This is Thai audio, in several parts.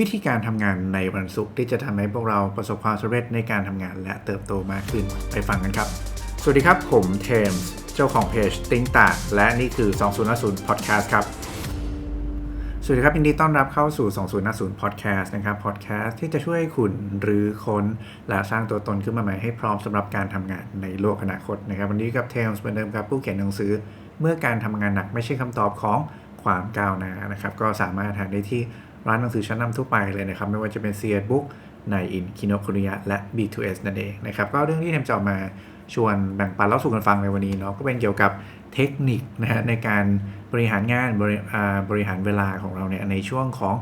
วิธีการทำงานในวันศุกร์ที่จะทำให้พวกเราประสบความสำเร็จในการทำงานและเติบโตมากขึ้นไปฟังกันครับ สวัสดีครับ ผมเทมส์เจ้าของเพจติ้งตาและนี่คือ 2050 Podcast ครับ สวัสดีครับยินดีต้อนรับเข้าสู่ 2050 Podcast นะครับ Podcast ที่จะช่วยให้คุณหรือค้นและสร้างตัวตนขึ้นมาใหม่ให้พร้อมสำหรับการทำงานในโลกอนาคตนะครับ วันนี้กับเทมส์เหมือนเดิมครับผู้เขียนหนังสือ เมื่อการทำงานหนักไม่ใช่คำตอบของความก้าวหน้านะครับ ก็สามารถหาได้ที่ ร้านหนังสือชั้นนำทั่วไปเลยนะครับ ไม่ว่าจะเป็น c ียร์บุ๊กในอินคินโนคุริยะและ B2S นั่นเองนะครับก็เรื่องที่เทมจะเอามาชวนแบ่งปันเล่าสู่กันฟังในวันนี้เนาะก็เป็นเกี่ยวกับเทคนิคนะฮะในการบริหารงานบริบริหารเวลาของเราเนี่ยในช่วงของ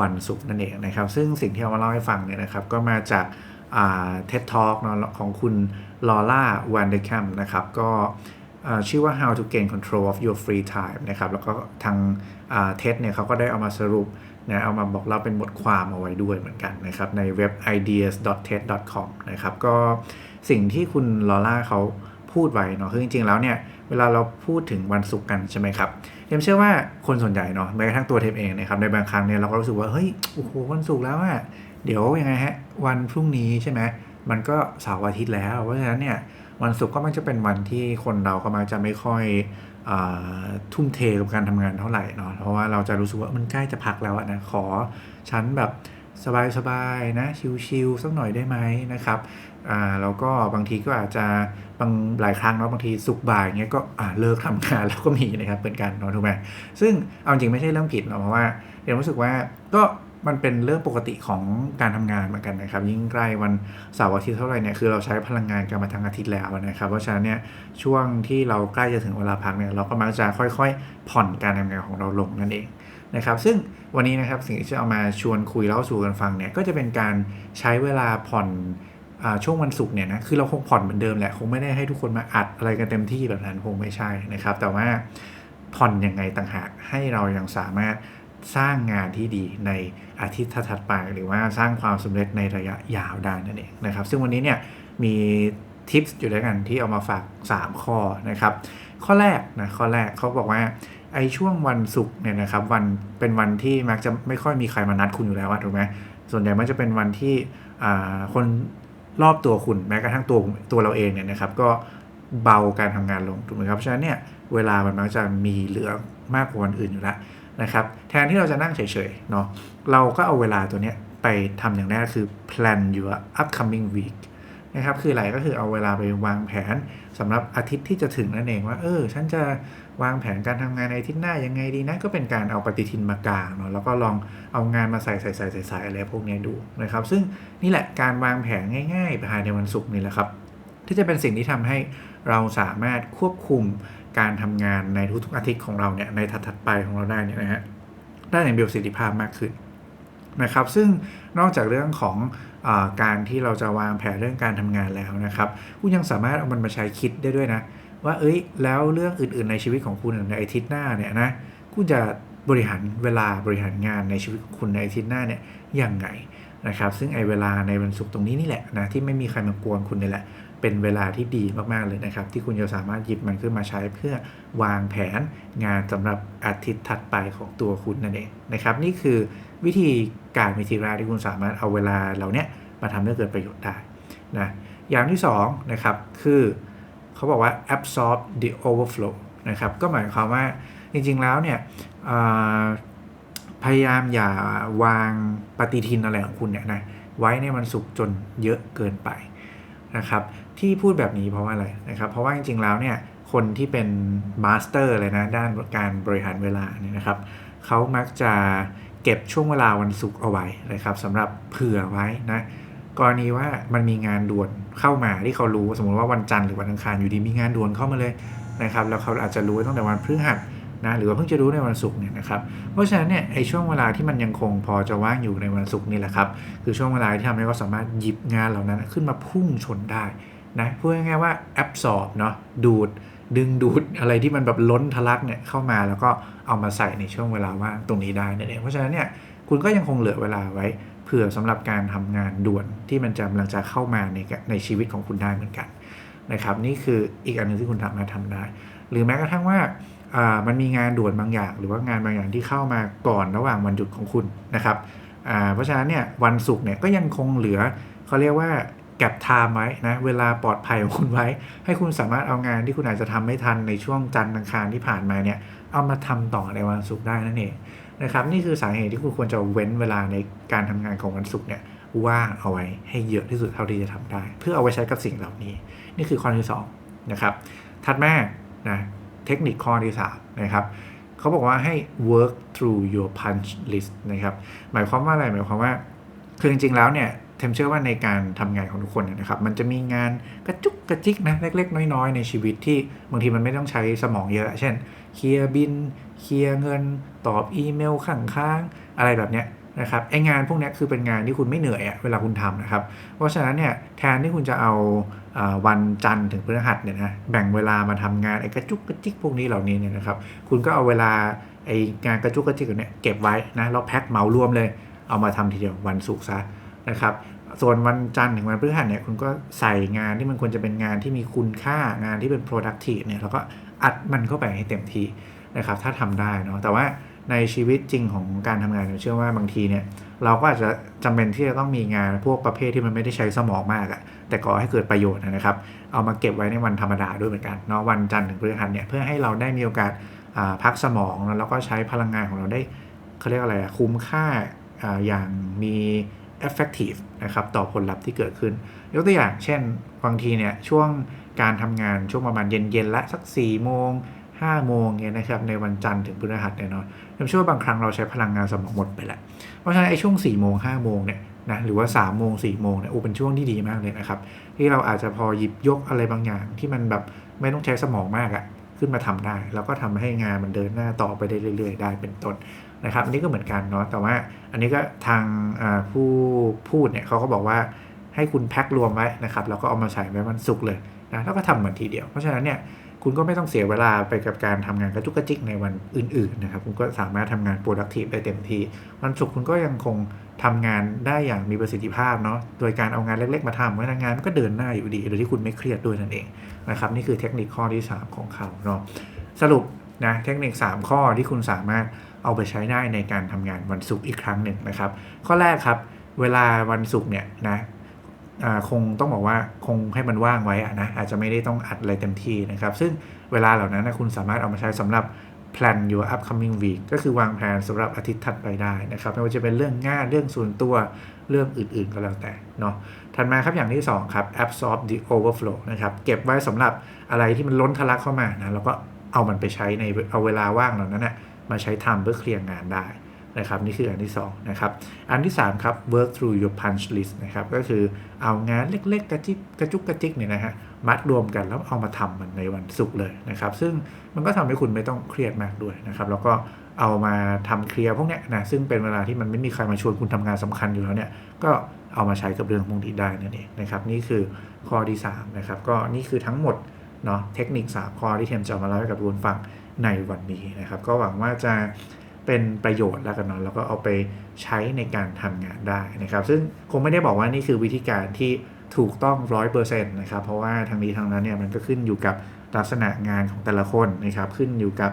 วันศุกร์นั่นเองนะครับ ซึ่งสิ่งที่เอามาเล่าให้ฟังเนี่ยนะครับก็มาจากเท็ดทอล์กเนาะของคุณลอร่าวันเดอร์แคมนะครับก็ชื่อว่า how to gain control of your free time นะครับแล้วก็ทางเท็ดเนี่ยเขาก็ได้เอามาสรุป นะเอามาบอกเล่าเป็นบทความเอาไว้ด้วยเหมือนกันนะครับ ในเว็บ ideas.ted.com นะครับก็สิ่งที่คุณลอร่าเขาพูดไว้เนาะคือจริงๆแล้วเนี่ยเวลาเราพูดถึงวันศุกร์กันใช่ไหมครับเทมเชื่อว่าคนส่วนใหญ่เนาะแม้กระทั่งตัวเทมเองนะครับในบางครั้งเนี่ยเราก็รู้สึกว่าเฮ้ยโอ้โหวันศุกร์แล้วอะเดี๋ยวยังไงฮะวันพรุ่งนี้ใช่ไหมมันก็เสาร์อาทิตย์แล้ว เพราะฉะนั้นเนี่ยวันศุกร์ก็มักจะเป็นวันที่คนเราก็มักจะไม่ค่อย ทุ่มเทกับการทำงานเท่าไหร่เนาะเพราะว่าเราจะรู้สึกว่ามันใกล้จะพักแล้วนะขอฉันแบบสบายๆนะชิลๆสักหน่อยได้ไหมนะครับอ่าแล้วก็บางทีก็อาจจะบางหลายครั้งเนาะบางทีสุกบ่ายเงี้ยก็เลิกทำงานแล้วก็มีนะครับเป็นการเนาะถูกไหมซึ่งเอาจริงไม่ใช่เรื่องผิดเนาะเพราะว่าเรียนรู้สึกว่าก็ มันเป็นเรื่องปกติของการทำงานเหมือนกันนะครับ ยิ่งใกล้วันเสาร์อาทิตย์เท่าไหร่เนี่ยคือเราใช้พลังงานกันมาทั้งอาทิตย์แล้วนะครับ เพราะฉะนั้นเนี่ยช่วงที่เราใกล้จะถึงเวลาพักเนี่ยเราก็มักจะค่อยๆ ผ่อนการทำงานของเราลงนั่นเองนะครับ ซึ่งวันนี้นะครับสิ่งที่จะเอามาชวนคุยเล่าสู่กันฟังเนี่ยก็จะเป็นการใช้เวลาผ่อนช่วงวันศุกร์เนี่ยนะคือเราคงผ่อนเหมือนเดิมแหละคงไม่ได้ให้ทุกคนมาอัดอะไรกันเต็มที่แบบนั้นคงไม่ใช่นะครับ แต่ว่าผ่อนยังไงต่างหากให้เรายังสามารถ สร้างงานที่ดีในอาทิตย์ถัดไปหรือว่าสร้างความสำเร็จในระยะยาวได้นั่นเองนะครับ ซึ่งวันนี้เนี่ยมีทิปส์อยู่ด้วยกันที่เอามาฝาก 3 ข้อนะครับ ข้อแรกนะข้อแรกเขาบอกว่าไอ้ช่วงวันศุกร์เนี่ยนะครับวันเป็นวันที่มักจะไม่ค่อยมีใครมานัดคุณอยู่แล้วถูกไหมส่วนใหญ่มันจะเป็นวันที่คนรอบตัวคุณแม้กระทั่งตัวตัวเราเองเนี่ยนะครับก็เบาการทำงานลงถูกไหมครับเพราะฉะนั้นเนี่ยเวลามันมักจะมีเหลือมากกว่าวันอื่นอยู่แล้ว นะครับแทนที่เราจะนั่งเฉยๆเนาะเราก็เอาเวลาตัวเนี้ยไปทำอย่างแรกคือ plan your upcoming week นะครับคืออะไรก็คือเอาเวลาไปวางแผนสำหรับอาทิตย์ที่จะถึงนั่นเองว่า เออ ฉันจะวางแผนการทำงานในอาทิตย์หน้ายังไงดีนะ ก็เป็นการเอาปฏิทินมากางเนาะแล้วก็ลองเอางานมาใส่ใส่ใส่ใส่ใส่อะไรพวกนี้ดูนะครับ ซึ่งนี่แหละการวางแผนง่ายๆภายในวันศุกร์นี่แหละครับ ที่จะเป็นสิ่งที่ทำให้เราสามารถควบคุม การทำงานในทุกๆอาทิตย์ของเราเนี่ยในถัดๆไปของเราได้เนี่ยนะฮะได้อย่างมีประสิทธิภาพมากขึ้นนะครับ ซึ่งนอกจากเรื่องของอการที่เราจะวางแผนเรื่องการทำงานแล้วนะครับ คุณยังสามารถเอามันมาใช้คิดได้ด้วยนะ ว่าเอ้ยแล้วเรื่องอื่นๆในชีวิตของคุณในอาทิตย์หน้าเนี่ยนะคุณจะบริหารเวลาบริหารงานในชีวิตของคุณในอาทิตย์หน้าเนี่ยยังไงนะครับ ซึ่งไอเวลาในวันศุกร์ตรงนี้นี่แหละนะที่ไม่มีใครมากวนคุณนี่แหละ เป็นเวลาที่ดีมาก ๆ เลยนะครับ ที่คุณจะสามารถหยิบมันขึ้นมาใช้เพื่อวางแผนงานสำหรับอาทิตย์ถัดไปของตัวคุณนั่นเองนะครับ นี่คือวิธีการวิธีกาที่คุณสามารถเอาเวลาเหล่านี้มาทำให้เกิดประโยชน์ได้นะอย่างที่2นะครับคือเขาบอกว่า absorb the overflow นะครับก็หมายความว่าจริง ๆ แล้วเนี่ยพยายามอย่าวางปฏิทินอะไรของคุณเนี่ยนะไว้ในวันศุกร์จนเยอะเกินไปนะครับ ที่พูดแบบนี้เพราะว่าอะไรนะครับ เพราะว่าจริงๆแล้วเนี่ยคนที่เป็นมาสเตอร์เลยนะด้านการบริหารเวลาเนี่ยนะครับเขามักจะเก็บช่วงเวลาวันศุกร์เอาไว้นะครับสำหรับเผื่อไว้นะกรณีว่ามันมีงานด่วนเข้ามาที่เขารู้สมมติว่าวันจันทร์หรือวันอังคารอยู่ดีมีงานด่วนเข้ามาเลยนะครับแล้วเขาอาจจะรู้ตั้งแต่วันพฤหัสนะหรือว่าเพิ่งจะรู้ในวันศุกร์เนี่ยนะครับเพราะฉะนั้นเนี่ยไอช่วงเวลาที่มันยังคงพอจะว่างอยู่ในวันศุกร์นี่แหละครับคือช่วงเวลาที่ทำให้เขาสามารถหยิบงานเหล่านั้นขึ้นมาพุ่งชนได้ นะพูดง่ายๆว่าแอบสอบเนาะดูดดึงดูดอะไรที่มันแบบล้นทะลักเนี่ยเข้ามาแล้วก็เอามาใส่ในช่วงเวลาว่างตรงนี้ได้นั่นเองเพราะฉะนั้นเนี่ยคุณก็ยังคงเหลือเวลาไว้เผื่อสำหรับการทำงานด่วนที่มันจะกำลังจะเข้ามาในในชีวิตของคุณได้เหมือนกันนะครับนี่คืออีกอันนึงที่คุณสามารถทำได้ หรือแม้กระทั่งว่ามันมีงานด่วนบางอย่าง หรือว่างานบางอย่างที่เข้ามาก่อนระหว่างวันหยุดของคุณนะครับอ่าเพราะฉะนั้นเนี่ยวันศุกร์เนี่ยก็ยังคงเหลือเขาเรียกว่า แก็บไทม์ไว้นะเวลาปลอดภัยของคุณไว้ ให้คุณสามารถเอางานที่คุณอาจจะทำไม่ทันในช่วงจันทร์อังคารที่ผ่านมาเนี่ยเอามาทำต่อในวันศุกร์ได้นั่นเองนะครับนี่คือสาเหตุที่คุณควรจะเว้นเวลาในการทำงานของวันศุกร์เนี่ยว่างเอาไว้ให้เยอะที่สุดเท่าที่จะทำได้ เพื่อเอาไว้ใช้กับสิ่งเหล่านี้ นี่คือข้อที่2นะครับถัดมานะเทคนิคข้อที่3นะครับเขาบอกว่าให้ work through your punch list นะครับหมายความว่าอะไรหมายความว่าคือจริงๆแล้วเนี่ย เทมเชื่อว่าในการทำงานของทุกคนเนี่ยนะครับ มันจะมีงานกระจุกกระจิกนะเล็ก ๆ น้อย ๆ ในชีวิตที่บางทีมันไม่ต้องใช้สมองเยอะ เช่น เคลียร์บิน เคลียร์เงิน ตอบอีเมลข้างค้างอะไรแบบเนี้ยนะครับไองานพวกนี้คือเป็นงานที่คุณไม่เหนื่อยอะเวลาคุณทำนะครับ เพราะฉะนั้นเนี่ยแทนที่คุณจะเอาวันจันทร์ถึงพฤหัสเนี่ยนะแบ่งเวลามาทำงานไอ้กระจุกกระจิกพวกนี้เหล่านี้เนี่ยนะครับ คุณก็เอาเวลาไองานกระจุกกระจิกเนี่ยเก็บไว้นะแล้วแพ็คเมารวมเลย เอามาทำทีเดียววันศุกร์ซะ นะครับ ส่วนวันจันทร์ถึงวันพฤหัสเนี่ยคุณก็ใส่งานที่มันควรจะเป็นงานที่มีคุณค่างานที่เป็น productive เนี่ยแล้วก็อัดมันเข้าไปให้เต็มที่นะครับ ถ้าทำได้เนาะแต่ว่าในชีวิตจริงของการทำงานผมเชื่อว่าบางทีเนี่ยเราก็อาจจะจำเป็นที่จะต้องมีงานพวกประเภทที่มันไม่ได้ใช้สมองมากอะแต่ก่อให้เกิดประโยชน์นะครับ เอามาเก็บไว้ในวันธรรมดาด้วยเหมือนกันเนาะวันจันทร์ถึงพฤหัสเนี่ยเพื่อให้เราได้มีโอกาสพักสมองแล้วก็ใช้พลังงานของเราได้เขาเรียกอะไรคุ้มค่าออย่างมี effective นะครับต่อผลลัพธ์ที่เกิดขึ้น ยกตัวอย่างเช่น บางทีเนี่ยช่วงการทำงานช่วงประมาณเย็นๆและสัก4โมง5โมงเนี่ยนะครับในวันจันทร์ถึงพฤหัสเนี่ยเนาะผมเชื่อว่าบางครั้งเราใช้พลังงานสมองหมดไปแล้ว เพราะฉะนั้นไอ้ช่วง4โมง5โมงเนี่ยนะหรือว่า3โมง4โมงเนี่ยโอ้เป็นช่วงที่ดีมากเลยนะครับ ที่เราอาจจะพอหยิบยกอะไรบางอย่างที่มันแบบไม่ต้องใช้สมองมากอะขึ้นมาทำได้ แล้วก็ทำให้งานมันเดินหน้าต่อไปได้เรื่อย ๆ ได้เป็นต้น นะครับอันนี้ก็เหมือนกันเนาะแต่ว่าอันนี้ก็ทางผู้พูดเนี่ยเขาก็บอกว่าให้คุณแพ็ครวมไว้นะครับแล้วก็เอามาใส่ไว้วันศุกร์เลยนะแล้วก็ทำเหมือนทีเดียว เพราะฉะนั้นเนี่ยคุณก็ไม่ต้องเสียเวลาไปกับการทำงานกระจุกกระจิกในวันอื่นๆนะครับคุณก็สามารถทำงาน productive ได้เต็มที่วันศุกร์คุณก็ยังคงทำงานได้อย่างมีประสิทธิภาพเนาะโดยการเอางานเล็กๆมาทำเพราะงานมันก็เดินหน้าอยู่ดี โดยที่คุณไม่เครียดด้วยนั่นเองนะครับนี่คือเทคนิคข้อที่ 3 ของเขาเนาะสรุปนะเทคนิค 3 ข้อที่คุณสามารถ เอาไปใช้ได้ในการทำงานวันศุกร์อีกครั้งหนึ่งนะครับ ข้อแรกครับ เวลาวันศุกร์เนี่ยนะคงต้องบอกว่าคงให้มันว่างไว้นะอาจจะไม่ได้ต้องอัดอะไรเต็มที่นะครับ ซึ่งเวลาเหล่านั้นนะคุณสามารถเอามาใช้สำหรับ plan your upcoming week ก็คือวางแผนสำหรับอาทิตย์ถัดไปได้นะครับไม่ว่าจะเป็นเรื่องงานเรื่องส่วนตัวเรื่องอื่นๆก็แล้วแต่เนาะถัดมาครับอย่างที่2ครับ absorb the overflow นะครับเก็บไว้สำหรับอะไรที่มันล้นทะลักเข้ามานะแล้วก็เอามันไปใช้ในเอาเวลาว่างเหล่านั้นนะ มาใช้ทำเพื่อเคลียร์งานได้นะครับนี่คืออันที่2นะครับอันที่3ครับ work through your punch list นะครับก็คือเอางานเล็กๆ กระจิกกระจุกกระจิกเนี่ยนะฮะมัดรวมกันแล้วเอามาทำมันในวันศุกร์เลยนะครับซึ่งมันก็ทำให้คุณไม่ต้องเครียดมากด้วยนะครับแล้วก็เอามาทำเคลียร์พวกเนี้ยนะซึ่งเป็นเวลาที่มันไม่มีใครมาชวนคุณทำงานสำคัญอยู่แล้วเนี่ยก็เอามาใช้กับเรื่องพวกนี้ได้นั่นเองนะครับนี่คือข้อที่3นะครับก็นี่คือทั้งหมดเนาะเทคนิค3ข้อที่เทมจะมาเล่าให้กับทุกคนฟังในวันนี้นะครับ ก็หวังว่าจะเป็นประโยชน์แล้วกันเนาะแล้วก็เอาไปใช้ในการทำงานได้นะครับ ซึ่งคงไม่ได้บอกว่านี่คือวิธีการที่ถูกต้องร้อยเปอร์เซ็นต์นะครับ เพราะว่าทางนี้ทางนั้นเนี่ยมันก็ขึ้นอยู่กับลักษณะงานของแต่ละคนนะครับ ขึ้นอยู่กับ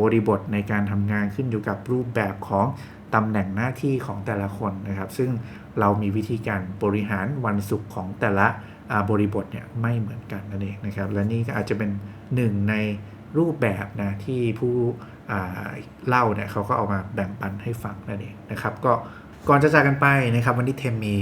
บริบทในการทำงานขึ้นอยู่กับรูปแบบของตำแหน่งหน้าที่ของแต่ละคนนะครับ ซึ่งเรามีวิธีการบริหารวันศุกร์ของแต่ละบริบทเนี่ยไม่เหมือนกันนั่นเองนะครับ และนี่ก็อาจจะเป็นหนึ่งใน รูปแบบนะที่ผู้เล่าเนี่ยเขาก็เอามาแบ่งปันให้ฟังนั่นเองนะครับก็ก่อนจะจากกันไปนะครับวันนี้เทมมี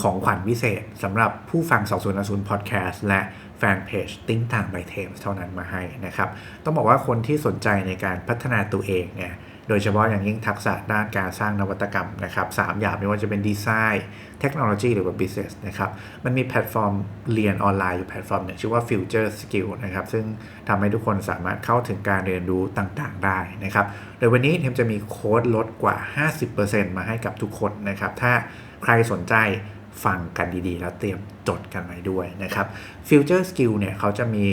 ของขวัญพิเศษสำหรับผู้ฟังสองส่วนอสูรพอดแคสต์และแฟนเพจติ้งต่างใบเทมเท่านั้นมาให้นะครับ ต้องบอกว่าคนที่สนใจในการพัฒนาตัวเองเนี่ย โดยเฉพาะอย่างยิ่งทักษะด้านการสร้างนวัตกรรมนะครับสามอย่างไม่ว่าจะเป็นดีไซน์เทคโนโลยีหรือว่า business นะครับมันมีแพลตฟอร์มเรียนออนไลน์อยู่แพลตฟอร์มหนึ่งชื่อว่า Future Skill นะครับซึ่งทำให้ทุกคนสามารถเข้าถึงการเรียนรู้ต่างๆ ได้นะครับโดยวันนี้เทมจะมีโค้ดลดกว่า 50%มาให้กับทุกคนนะครับถ้าใครสนใจฟังกันดีๆ แล้วเตรียมจดกันไว้ด้วยนะครับ Future Skill เนี่ยเขาจะมี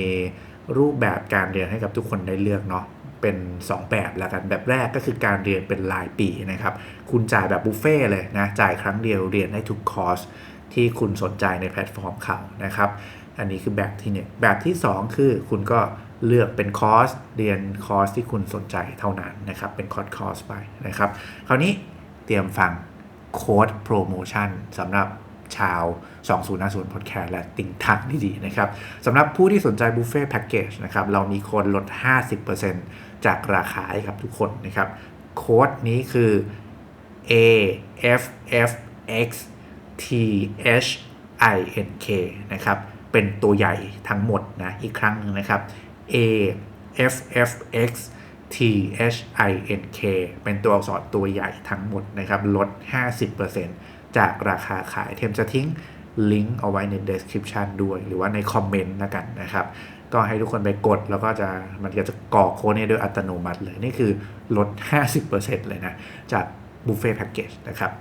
รูปแบบการเรียนให้กับทุกคนได้เลือกเนาะ เป็น 2 แบบแล้วกันแบบแรกก็คือการเรียนเป็นรายปีนะครับ คุณจ่ายแบบบุฟเฟ่เลยนะจ่ายครั้งเดียวเรียนได้ทุกคอร์สที่คุณสนใจในแพลตฟอร์มเขานะครับ อันนี้คือแบบที่1แบบที่ 2 คือคุณก็เลือกเป็นคอร์สเรียนคอร์สที่คุณสนใจเท่านั้นนะครับ เป็นคอร์สคอร์สไปนะครับ คราวนี้เตรียมฟังโค้ดโปรโมชั่นสำหรับชาว 2050 Podcast และ ติ่งทางที่ดีนะครับสำหรับผู้ที่สนใจบุฟเฟ่แพ็กเกจนะครับเรามีค้ดลด 50%จากราคาให้กับทุกคนนะครับโค้ดนี้คือ A F F X T H I N K นะครับ เป็นตัวใหญ่ทั้งหมดนะ อีกครั้งหนึ่งนะครับ A F F X T H I N K เป็นตัวอักษรตัวใหญ่ทั้งหมดนะครับ ลด 50%จากราคาขายเทมจะทิ้ง ลิงก์เอาไว้ใน description ด้วย หรือว่าในคอมเมนต์แล้วกันนะครับ ก็ให้ทุกคนไปกดแล้วก็จะมันก็จะกรอกโค้ดนี้โดยอัตโนมัติเลย นี่คือลด 50%เลยนะ จากบุฟเฟ่แพ็กเกจนะครับ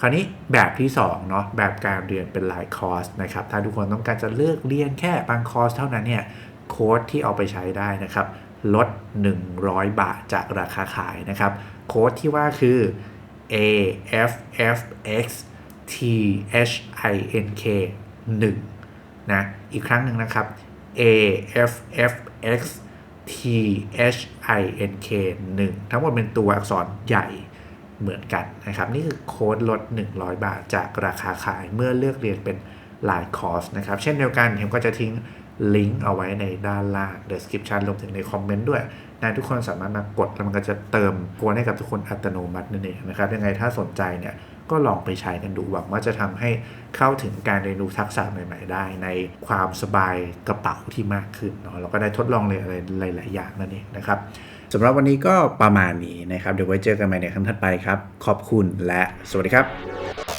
คราวนี้แบบที่2เนาะแบบการเรียนเป็นหลายคอร์สนะครับ ถ้าทุกคนต้องการจะเลือกเรียนแค่บางคอร์สเท่านั้นเนี่ยโค้ดที่เอาไปใช้ได้นะครับลด 100 บาทจากราคาขายนะครับ โค้ดที่ว่าคือ A F F X T H I N K 1นะอีกครั้งหนึ่งนะครับ A F F X T H I N K 1ทั้งหมดเป็นตัวอักษรใหญ่เหมือนกันนะครับ นี่คือโค้ดลด 100 บาทจากราคาขายเมื่อเลือกเรียนเป็นหลายคอร์สนะครับ เช่นเดียวกันเห็มก็จะทิ้งลิงก์เอาไว้ในด้านล่าง description รวมถึงในคอมเมนต์ด้วยนะทุกคนสามารถมากดแล้วมันก็จะเติมโค้ดให้กับทุกคนอัตโนมัตินั่นเองนะครับยังไงถ้าสนใจเนี่ย ก็ลองไปใช้กันดูหวังว่าจะทำให้เข้าถึงการเรียนรู้ทักษะใหม่ ๆ ได้ ในความสบายกระเป๋าที่มากขึ้นเนาะเราก็ได้ทดลองเลยอะไรหลาย ๆ อย่างนั่นเองนะครับสำหรับวันนี้ก็ประมาณนี้นะครับ เดี๋ยวไว้เจอกันใหม่ในครั้งถัดไปครับ ขอบคุณและสวัสดีครับ